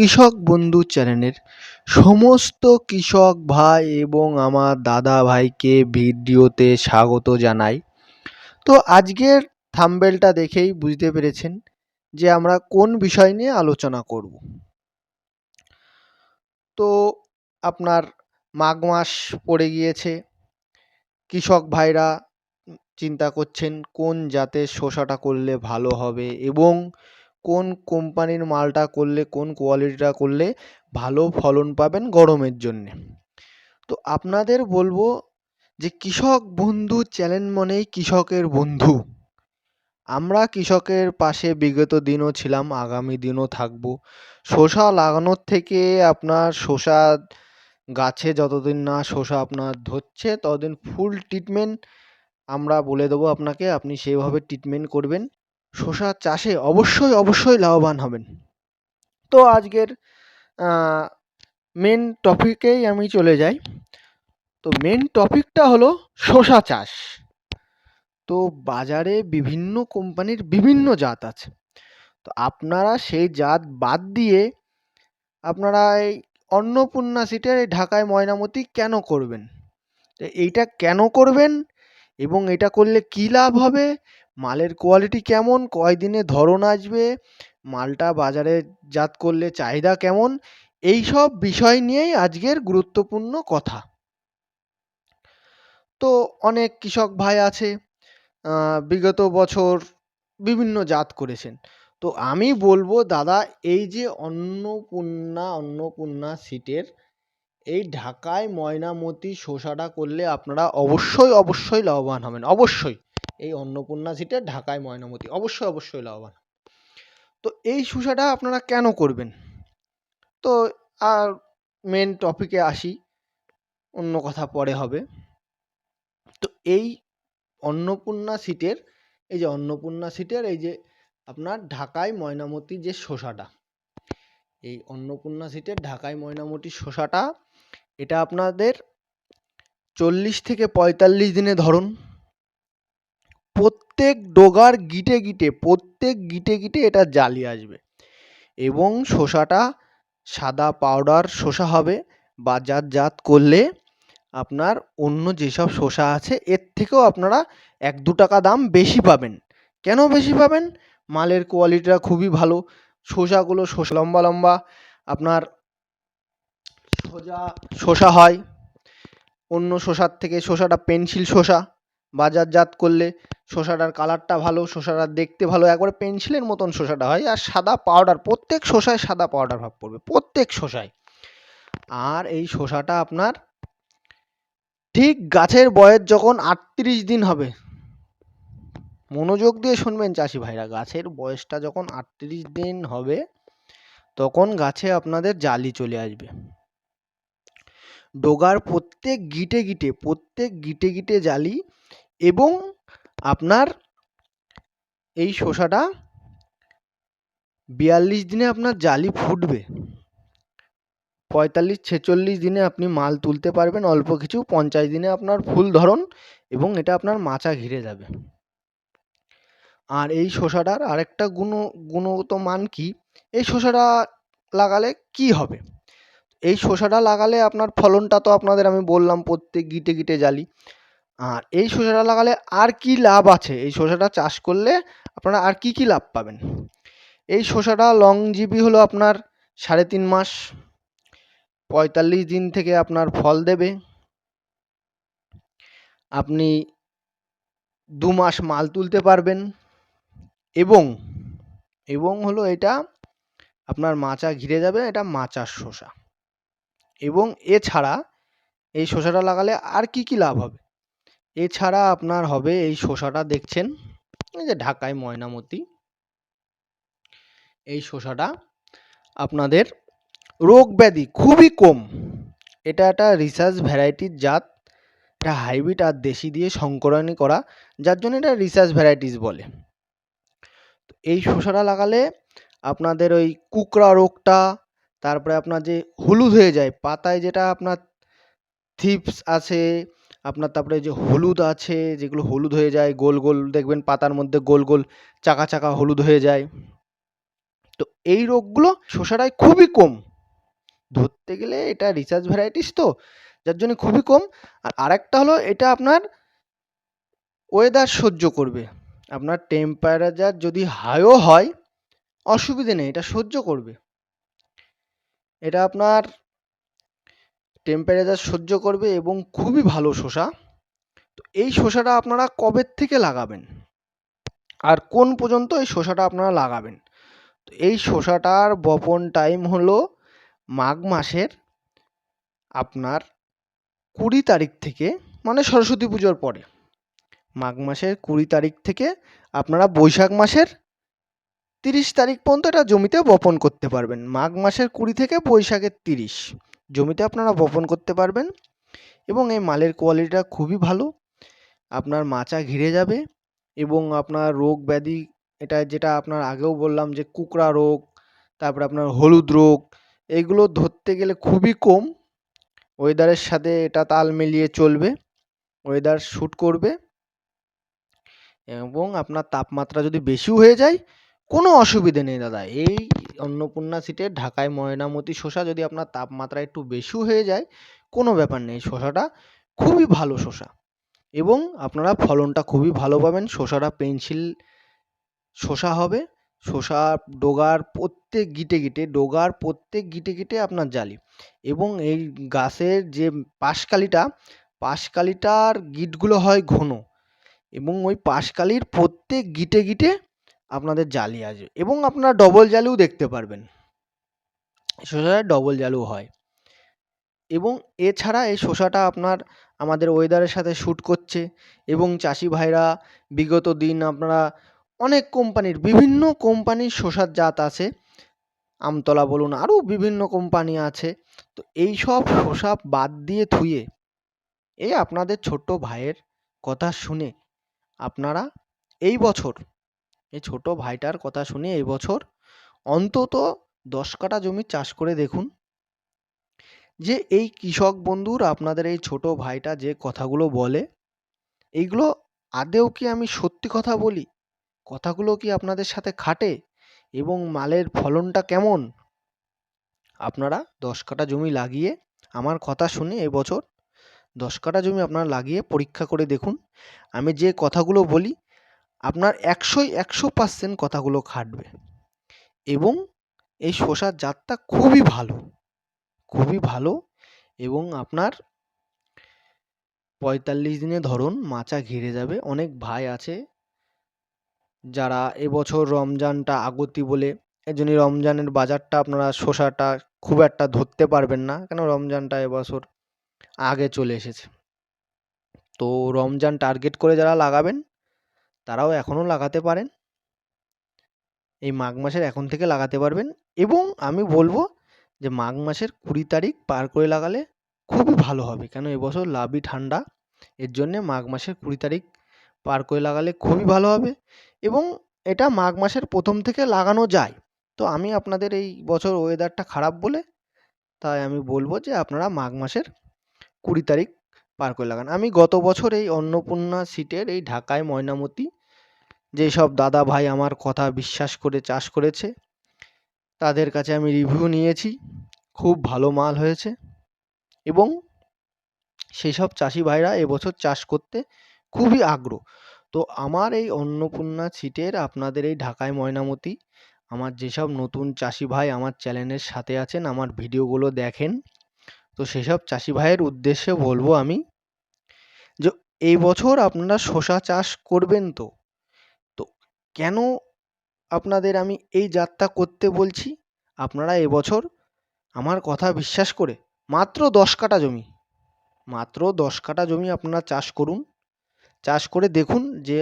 কৃষক বন্ধু চ্যানেলের সমস্ত কৃষক ভাই এবং আমার দাদা ভাইকে ভিডিওতে স্বাগত জানাই। তো আজকের থাম্বেলটা দেখেই বুঝতে পেরেছেন যে আমরা কোন বিষয় নিয়ে আলোচনা করব। তো আপনার মাঘ মাস পড়ে গিয়েছে, কৃষক ভাইরা চিন্তা করছেন কোন জাতের শসাটা করলে ভালো হবে এবং কোন কোম্পানির মালটা করলে, কোন কোয়ালিটিটা করলে ভালো ফলন পাবেন গরমের জন্যে। তো আপনাদের বলব যে কৃষক বন্ধু চ্যানেল মানেই কৃষকের বন্ধু। আমরা কৃষকের পাশে বিগত দিনও ছিলাম, আগামী দিনও থাকব। শসা লাগানোর থেকে আপনার শসা গাছে যতদিন না শসা আপনার ধরছে, ততদিন ফুল ট্রিটমেন্ট আমরা বলে দেবো আপনাকে, আপনি সেইভাবে ট্রিটমেন্ট করবেন। শসা চাষে অবশ্যই অবশ্যই লাভবান হবেন। তো আজকের মেন টপিকেই আমি চলে যাই। তো মেন টপিকটা হলো শসা চাষ। তো বাজারে বিভিন্ন কোম্পানির বিভিন্ন জাত আছে। তো আপনারা সেই জাত বাদ দিয়ে আপনারা এই অন্নপূর্ণা সিটের ঢাকায় ময়নামতি কেন করবেন? এইটা কেন করবেন? এবং এটা করলে কী লাভ হবে? মালের কোয়ালিটি কেমন? কয়দিনে ধরন আসবে? মালটা বাজারে জাত করলে চাহিদা কেমন? এই সব বিষয় নিয়েই আজকের গুরুত্বপূর্ণ কথা। তো অনেক কৃষক ভাই আছে বিগত বছর বিভিন্ন জাত করেছেন। তো আমি বলব, দাদা, এই যে অন্নপূর্ণা অন্নপূর্ণা সিটের, এই ঢাকায় ময়নামতি শসাটা করলে আপনারা অবশ্যই অবশ্যই লাভবান হবেন, অবশ্যই। এই অন্নপূর্ণা সিটের ঢাকায় ময়নামতি। অবশ্যই অবশ্যই লাভবান। তো এই শসাটা আপনারা কেন করবেন? তো আর মেন টপিকে আসি, অন্য কথা পরে হবে। তো এই অন্নপূর্ণা সিটের, এই যে অন্নপূর্ণা সিটের, এই যে আপনার ঢাকায় ময়নামতি যে শসাটা, এই অন্নপূর্ণা সিটের ঢাকায় ময়নামতি শসাটা, এটা আপনাদের চল্লিশ থেকে পঁয়তাল্লিশ দিনে ধরুন প্রত্যেক ডোগার গিটে গিটে, প্রত্যেক গিটে গিটে এটা জালি আসবে। এবং শসাটা সাদা পাউডার শসা হবে বাজার জাত করলে আপনার অন্য যেসব শসা আছে, এর থেকেও আপনারা এক দু টাকা দাম বেশি পাবেন। কেন বেশি পাবেন? মালের কোয়ালিটিটা খুবই ভালো। শসাগুলো শসা লম্বা লম্বা, আপনার সোজা শসা হয়। অন্য শসার থেকে শসাটা পেন্সিল শসা। বাজারজাত করলে শসাটার কালারটা ভালো, শসাটা দেখতে ভালো, একবারে পেন্সিলের মতন শসাটা হয় আর সাদা পাউডার প্রত্যেক শসায় সাদা পাউডার ভাব পড়বে, প্রত্যেক শসায়। আর এই শসাটা আপনার ঠিক গাছের বয়স যখন আটত্রিশ দিন হবে, মনোযোগ দিয়ে শুনবেন চাষি ভাইরা, গাছের বয়সটা যখন আটত্রিশ দিন হবে, তখন গাছে আপনাদের জালি চলে আসবে। ডোগার প্রত্যেক গিটে গিটে, প্রত্যেক গিটে গিটে জালি এবং আপনার এই শসাটা বিয়াল্লিশ দিনে আপনার জালি ফুটবে। পঁয়তাল্লিশ, ছেচল্লিশ দিনে আপনি মাল তুলতে পারবেন, অল্প কিছু পঞ্চাশ দিনে আপনার ফুল ধরন এবং এটা আপনার মাচা ঘিরে যাবে। আর এই শসাটার আরেকটা গুণ, গুণগত মান কি? এই শসাটা লাগালে কি হবে? এই শসাটা লাগালে আপনার ফলনটা তো আপনাদের আমি বললাম প্রত্যেক গিটে গিটে জালি। আর এই শসাটা লাগালে আর কি লাভ আছে? এই শসাটা চাষ করলে আপনারা আর কি কি লাভ পাবেন? এই শসাটা লং জিবি হলো আপনার সাড়ে তিন মাস, পঁয়তাল্লিশ দিন থেকে আপনার ফল দেবে। আপনি দু মাস মাল তুলতে পারবেন এবং এবং হলো এটা আপনার মাচা ঘিরে যাবে, এটা মাচার শসা। এবং এছাড়া এই শসাটা লাগালে আর কি কি লাভ হবে? এছাড়া আপনার হবে এই শসাটা দেখছেন? এই যে ঢাকায় ময়নামতি। এই শসাটা আপনাদের রোগ ব্যাধি খুবই কম। এটা একটা রিসার্চ ভ্যারাইটির জাত। এটা হাইব্রিড আর দেশি দিয়ে সংকরণী করা, যার জন্য এটা রিসার্চ ভ্যারাইটিস বলে। এই শসাটা লাগালে আপনাদের ওই কুকড়া রোগটা, তারপরে আপনার যে হলুদ হয়ে যায়, পাতায় যেটা আপনার থিপস আছে আপনার তারপরে যে হলুদ আছে, যেগুলো হলুদ হয়ে যায়, গোল গোল দেখবেন পাতার মধ্যে গোল গোল চাকা চাকা হলুদ হয়ে যায়। তো এই রোগগুলো শসাটায় খুবই কম। ধরতে গেলে এটা রিসার্চ ভ্যারাইটিস তো, যার জন্য খুবই কম। আর আরেকটা হলো এটা আপনার ওয়েদার সহ্য করবে। আপনার টেম্পারেচার যদি হাইও হয়, অসুবিধে নেই, এটা সহ্য করবে। এটা আপনার টেম্পারেচার সহ্য করবে এবং খুবই ভালো শসা। তো এই শসাটা আপনারা কবের থেকে লাগাবেন? আর কোন পর্যন্ত এই শসাটা আপনারা লাগাবেন? তো এই শসাটার বপন টাইম হলো মাঘ মাসের আপনার কুড়ি তারিখ থেকে মানে সরস্বতী পুজোর পরে। মাঘ মাসের কুড়ি তারিখ থেকে আপনারা বৈশাখ মাসের তিরিশ তারিখ পর্যন্ত এটা জমিতে বপন করতে পারবেন। মাঘ মাসের কুড়ি থেকে বৈশাখের তিরিশ। জমিতে আপনারা বপন করতে পারবেন এবং এই মালের কোয়ালিটিটা খুবই ভালো। আপনার মাচা ঘিরে যাবে এবং আপনার রোগ ব্যাধি, এটা যেটা আপনার আগেও বললাম যে কুকড়া রোগ, তারপরে আপনার হলুদ রোগ, এগুলো ধরতে গেলে খুবই কম। ওয়েদারের সাথে এটা তাল মিলিয়ে চলবে ওয়েদার শ্যুট করবে এবং আপনার তাপমাত্রা যদি বেশিও হয়ে যায়, কোনো অসুবিধে নেই দাদা। এই অন্নপূর্ণা সিটের ঢাকায় ময়নামতি শসা যদি আপনার তাপমাত্রা একটু বেশি হয়ে যায়, কোনো ব্যাপার নেই। শসাটা খুবই ভালো শসা এবং আপনারা ফলনটা খুবই ভালো পাবেন। শসাটা পেন্সিল শসা হবে। শসা ডোগার প্রত্যেক গিটে গিটে, ডোগার প্রত্যেক গিটে গিটে আপনার জালি এবং এই গাছের যে পাশকালিটা, পাশকালিটার গিটগুলো হয় ঘন এবং ওই পাশকালির প্রত্যেক গিটে গিটে আপনাদের জালি আসবে এবং আপনারা ডবল জালিও দেখতে পারবেন। শসায় ডবল জালু হয়। এবং এছাড়া এই শসাটা আপনার আমাদের ওয়েদারের সাথে শ্যুট করছে এবং চাষি ভাইরা বিগত দিন আপনারা অনেক কোম্পানির বিভিন্ন কোম্পানির শসার জাত আছে। আমতলা বলুন, আরও বিভিন্ন কোম্পানি আছে। তো এই সব শসা বাদ দিয়ে থুয়ে এই আপনাদের ছোট্ট ভাইয়ের কথা শুনে আপনারা এই বছর এই ছোট ভাইটার কথা শুনে এই বছর অন্তত দশ কাঠা জমি চাষ করে দেখুন। যে এই কৃষক বন্ধুর আপনাদের এই ছোট ভাইটা যে কথাগুলো বলে এইগুলো আদেও কি আমি সত্যি কথা বলি? কথাগুলো কি আপনাদের সাথে খাটে? এবং মালের ফলনটা কেমন? আপনারা দশ কাঠা জমি লাগিয়ে আমার কথা শুনে এবছর দশ কাঠা জমি আপনারা লাগিয়ে পরীক্ষা করে দেখুন। আমি যে কথাগুলো বলি আপনার একশোই একশো পার্সেন্ট কথাগুলো খাটবে। এবং এই শসার জাতটা খুবই ভালো খুবই ভালো এবং আপনার পঁয়তাল্লিশ দিনে ধরুন মাচা ঘিরে যাবে। অনেক ভাই আছে যারা এবছর রমজানটা আগতি বলে এই জন্যই রমজানের বাজারটা আপনারা শসাটা খুব একটা ধরতে পারবেন না, কেন রমজানটা এবছর আগে চলে এসেছে। তো রমজান টার্গেট করে যারা লাগাবেন তারাও এখনও লাগাতে পারেন। এই মাঘ মাসের এখন থেকে লাগাতে পারবেন এবং আমি বলব যে মাঘ মাসের কুড়ি তারিখ পার করে লাগালে খুবই ভালো হবে। কেন? এবছর লাভই ঠান্ডা। এর জন্যে মাঘ মাসের কুড়ি তারিখ পার করে লাগালে খুবই ভালো হবে এবং এটা মাঘ মাসের প্রথম থেকে লাগানো যায়। তো আমি আপনাদের এই বছর ওয়েদারটা খারাপ বলে তাই আমি বলব যে আপনারা মাঘ মাসের কুড়ি তারিখ পার করে লাগান। আমি গত বছর এই অন্নপূর্ণা সিটের এই ঢাকায় ময়নামতি, যেই সব দাদা ভাই আমার কথা বিশ্বাস করে চাষ করেছে, তাদের কাছে আমি রিভিউ নিয়েছি। খুব ভালো মাল হয়েছে এবং সেই সব চাষি ভাইরা এবছর চাষ করতে খুবই আগ্রহ। তো আমার এই অন্নপূর্ণা সিটের আপনাদের এই ঢাকায় ময়নামতি, আমার যেসব নতুন চাষি ভাই আমার চ্যানেলের সাথে আছেন, আমার ভিডিওগুলো দেখেন, তো সেসব চাষি ভাইয়ের উদ্দেশ্যে বলব আমি এই বছর আপনারা শসা চাষ করবেন তো? তো কেন আপনাদের আমি এই জাতটা করতে বলছি? আপনারা এবছর আমার কথা বিশ্বাস করে মাত্র দশ কাঠা জমি, মাত্র দশ কাঠা জমি আপনারা চাষ করুন। চাষ করে দেখুন যে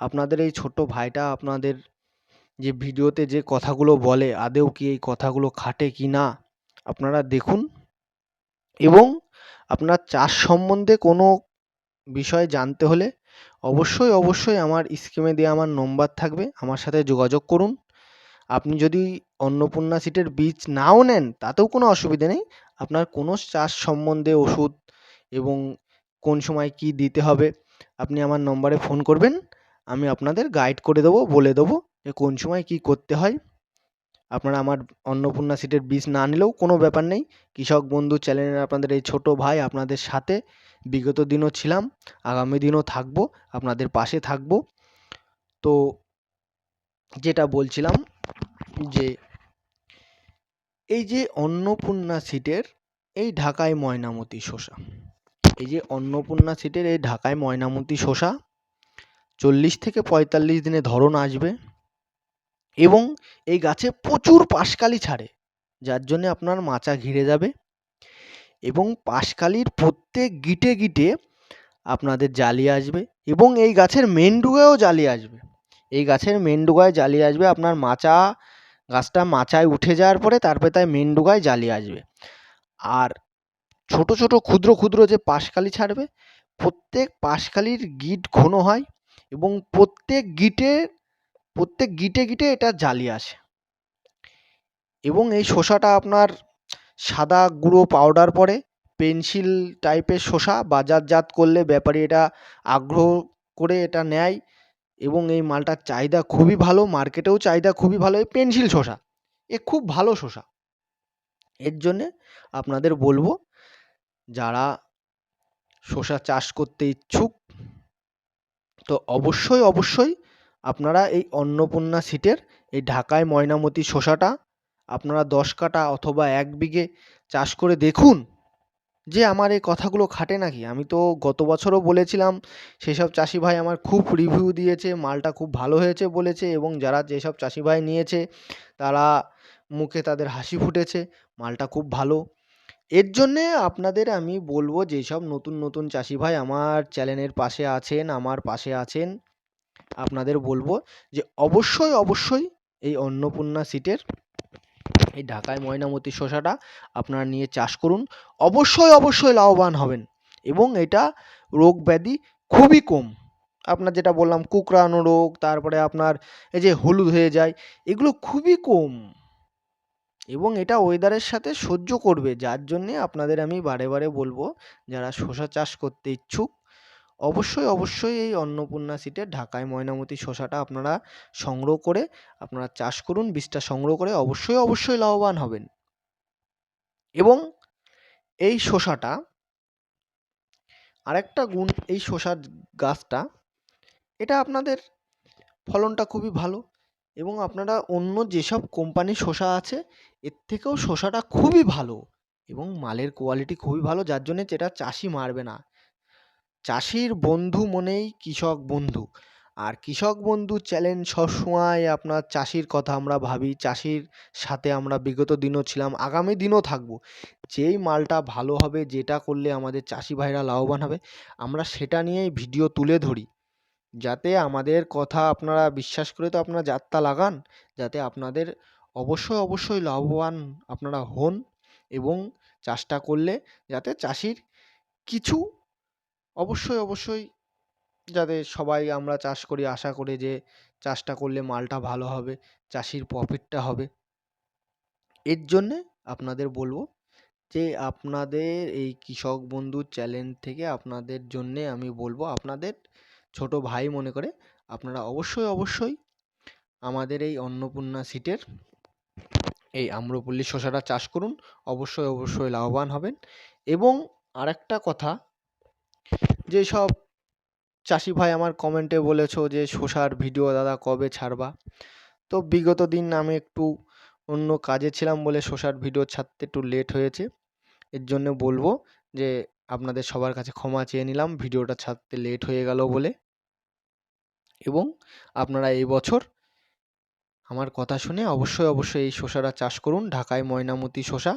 আপনাদের এই ছোট্ট ভাইটা আপনাদের যে ভিডিওতে যে কথাগুলো বলে, আদৌ কি এই কথাগুলো খাটে কি না, আপনারা দেখুন। এবং আপনার চাষ সম্বন্ধে কোনো বিষয় জানতে হলে অবশ্যই অবশ্যই আমার স্ক্রিনে দেওয়া আমার নম্বর থাকবে। আমার সাথে যোগাযোগ করুন। আপনি যদি অন্নপূর্ণা সিটের বীজ নাও নেন, তাতেও কোনো অসুবিধে নেই। আপনার কোনো চাষ সম্বন্ধে ওষুধ এবং কোন সময় কী দিতে হবে, আপনি আমার নম্বরে ফোন করবেন। আমি আপনাদের গাইড করে দেবো, বলে দেবো যে কোন সময় কী করতে হয়। আপনারা আমার অন্নপূর্ণা সিটের বীজ না নিলেও কোনো ব্যাপার নেই। কৃষক বন্ধু চ্যানেলের আপনাদের এই ছোট ভাই আপনাদের সাথে বিগত দিনও ছিলাম, আগামী দিনও থাকব, আপনাদের পাশে থাকব। তো যেটা বলছিলাম যে এই যে অন্নপূর্ণা সিটের এই ঢাকায় ময়নামতি শসা, এই যে অন্নপূর্ণা সিটের এই ঢাকায় ময়নামতি শসা চল্লিশ থেকে পঁয়তাল্লিশ দিনে ধরন আসবে। এবং এই গাছে প্রচুর পাশকালি ছাড়ে, যার জন্যে আপনার মাচা ঘিরে যাবে এবং পাশকালির প্রত্যেক গিটে গিটে আপনাদের জালি আসবে এবং এই গাছের মেন ডুগায়ও জালি আসবে। এই গাছের মেন ডুগায় জালি আসবে, আপনার মাচা, গাছটা মাচায় উঠে যাওয়ার পরে তারপরে তাই মেন ডুগায় জালি আসবে। আর ছোট ছোট ক্ষুদ্র ক্ষুদ্র যে পাশকালি ছাড়বে, প্রত্যেক পাশকালির গিট ঘন হয় এবং প্রত্যেক গিটে প্রত্যেক গিটে গিটে এটা জালি আসে। এবং এই শসাটা আপনার সাদা গুঁড়ো পাউডার পড়ে পেন্সিল টাইপের শসা বাজারজাত করলে ব্যাপারী এটা আগ্রহ করে এটা নেয় এবং এই মালটার চাহিদা খুবই ভালো মার্কেটেও চাহিদা খুবই ভালো। এই পেন্সিল শসা, এ খুব ভালো শসা। এর জন্যে আপনাদের বলব, যারা শসা চাষ করতে ইচ্ছুক, তো অবশ্যই অবশ্যই আপনারা এই অন্নপূর্ণা সিটের এই ঢাকায় ময়নামতি শসাটা আপনারা দশ কাঠা অথবা এক বিঘে চাষ করে দেখুন যে আমার এই কথাগুলো খাটে নাকি। আমি তো গত বছরও বলেছিলাম, সেসব চাষি ভাই আমার খুব রিভিউ দিয়েছে, মালটা খুব ভালো হয়েছে বলেছে এবং যারা যেসব চাষি ভাই নিয়েছে, তারা মুখে তাদের হাসি ফুটেছে, মালটা খুব ভালো। এর জন্যে আপনাদের আমি বলব, যেসব নতুন নতুন চাষি ভাই আমার চ্যানেলের পাশে আছেন, আমার পাশে আছেন আপনাদের বলব যে অবশ্যই অবশ্যই এই অন্নপূর্ণা সিটের এই ঢাকায় ময়নামতি শসাটা আপনারা নিয়ে চাষ করুন। অবশ্যই অবশ্যই লাভবান হবেন এবং এটা রোগ ব্যাধি খুবই কম। আপনার যেটা বললাম, কুকড়ানো রোগ, তারপরে আপনার এই যে হলুদ হয়ে যায়, এগুলো খুবই কম। এবং এটা ওয়েদারের সাথে সহ্য করবে, যার জন্যে আপনাদের আমি বারে বারে বলব, যারা শসা চাষ করতে ইচ্ছুক অবশ্যই অবশ্যই এই অন্নপূর্ণা সিটে ঢাকায় ময়নামতি শসাটা আপনারা সংগ্রহ করে, আপনারা চাষ করুন, বীজটা সংগ্রহ করে অবশ্যই অবশ্যই লাভবান হবেন। এবং এই শসাটা, আরেকটা গুণ এই শসার গাছটা, এটা আপনাদের ফলনটা খুবই ভালো এবং আপনারা অন্য যেসব কোম্পানির শসা আছে, এর থেকেও শসাটা খুবই ভালো এবং মালের কোয়ালিটি খুবই ভালো, যার জন্যে যেটা চাষি মারবে না। চাষির বন্ধু মনেই কৃষক বন্ধু। আর কৃষক বন্ধু চ্যানেল সবসময় আপনার চাষির কথা আমরা ভাবি, চাষির সাথে আমরা বিগত দিনও ছিলাম, আগামী দিনও থাকব। যেই মালটা ভালো হবে, যেটা করলে আমাদের চাষি ভাইরা লাভবান হবে, আমরা সেটা নিয়েই ভিডিও তুলে ধরি। যাতে আমাদের কথা আপনারা বিশ্বাস করে তো আপনারা যাত্রা লাগান, যাতে আপনাদের অবশ্যই অবশ্যই লাভবান আপনারা হন এবং চাষটা করলে যাতে চাষির কিছু অবশ্যই অবশ্যই। যাতে সবাই আমরা চাষ করি, আশা করে যে চাষটা করলে মালটা ভালো হবে, চাষির প্রফিটটা হবে। এর জন্যে আপনাদের বলব যে, আপনাদের এই কৃষক বন্ধু চ্যানেল থেকে আপনাদের জন্যে আমি বলব, আপনাদের ছোট ভাই মনে করে আপনারা অবশ্যই অবশ্যই আমাদের এই অন্নপূর্ণা সিটের এই আম্রপল্লী শসাটা চাষ করুন। অবশ্যই অবশ্যই লাভবান হবেন। এবং আরেকটা কথা যেসব চাষি ভাই আমার কমেন্টে বলেছ যে, শসার ভিডিও দাদা কবে ছাড়বা? তো বিগত দিন আমি একটু অন্য কাজে ছিলাম বলে শসার ভিডিও ছাড়তে একটু লেট হয়েছে। এর জন্য বলব যে, আপনাদের সবার কাছে ক্ষমা চেয়ে নিলাম ভিডিওটা ছাড়তে লেট হয়ে গেল বলে। এবং আপনারা এই বছর আমার কথা শুনে অবশ্যই অবশ্যই এই শসাটা চাষ করুন, ঢাকায় ময়নামতি শসা।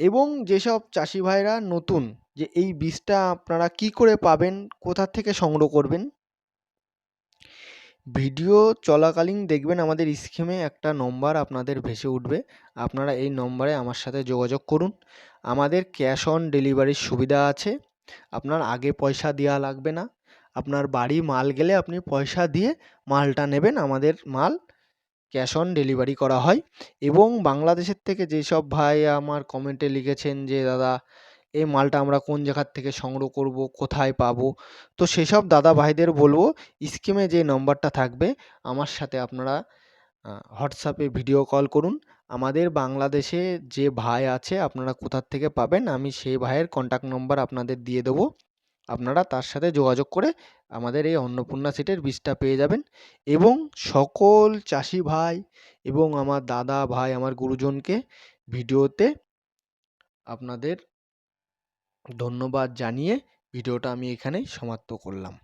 এবং যেসব চাষি ভাইরা নতুন, যে এই বীজটা আপনারা কি করে পাবেন, কোথা থেকে সংগ্রহ করবেন? ভিডিও চলাকালীন দেখবেন আমাদের স্কিমে একটা নম্বর আপনাদের ভেসে উঠবে। আপনারা এই নম্বরে আমার সাথে যোগাযোগ করুন। আমাদের ক্যাশ অন ডেলিভারির সুবিধা আছে। আপনার আগে পয়সা দেওয়া লাগবে না। আপনার বাড়ি মাল গেলে আপনি পয়সা দিয়ে মালটা নেবেন আমাদের মাল। ক্যাশ অন ডেলিভারি করা হয় এবং বাংলাদেশের থেকে যেসব ভাই আমার কমেন্টে লিখেছেন যে, দাদা, এই মালটা আমরা কোন জায়গার থেকে সংগ্রহ করব, কোথায় পাবো? তো সেসব দাদা ভাইদের বলব, স্কিমে যে নম্বরটা থাকবে, আমার সাথে আপনারা হোয়াটসঅ্যাপে ভিডিও কল করুন। আমাদের বাংলাদেশে যে ভাই আছে, আপনারা কোথার থেকে পাবেন, আমি সেই ভাইয়ের কন্ট্যাক্ট নম্বর আপনাদের দিয়ে দেবো। আপনারা তার সাথে যোগাযোগ করে আমাদের এই অন্নপূর্ণা সেটের বীজটা পেয়ে যাবেন। এবং সকল চাষি ভাই এবং আমার দাদা ভাই, আমার গুরুজনকে ভিডিওতে আপনাদের ধন্যবাদ জানিয়ে ভিডিওটা আমি এখানেই সমাপ্ত করলাম।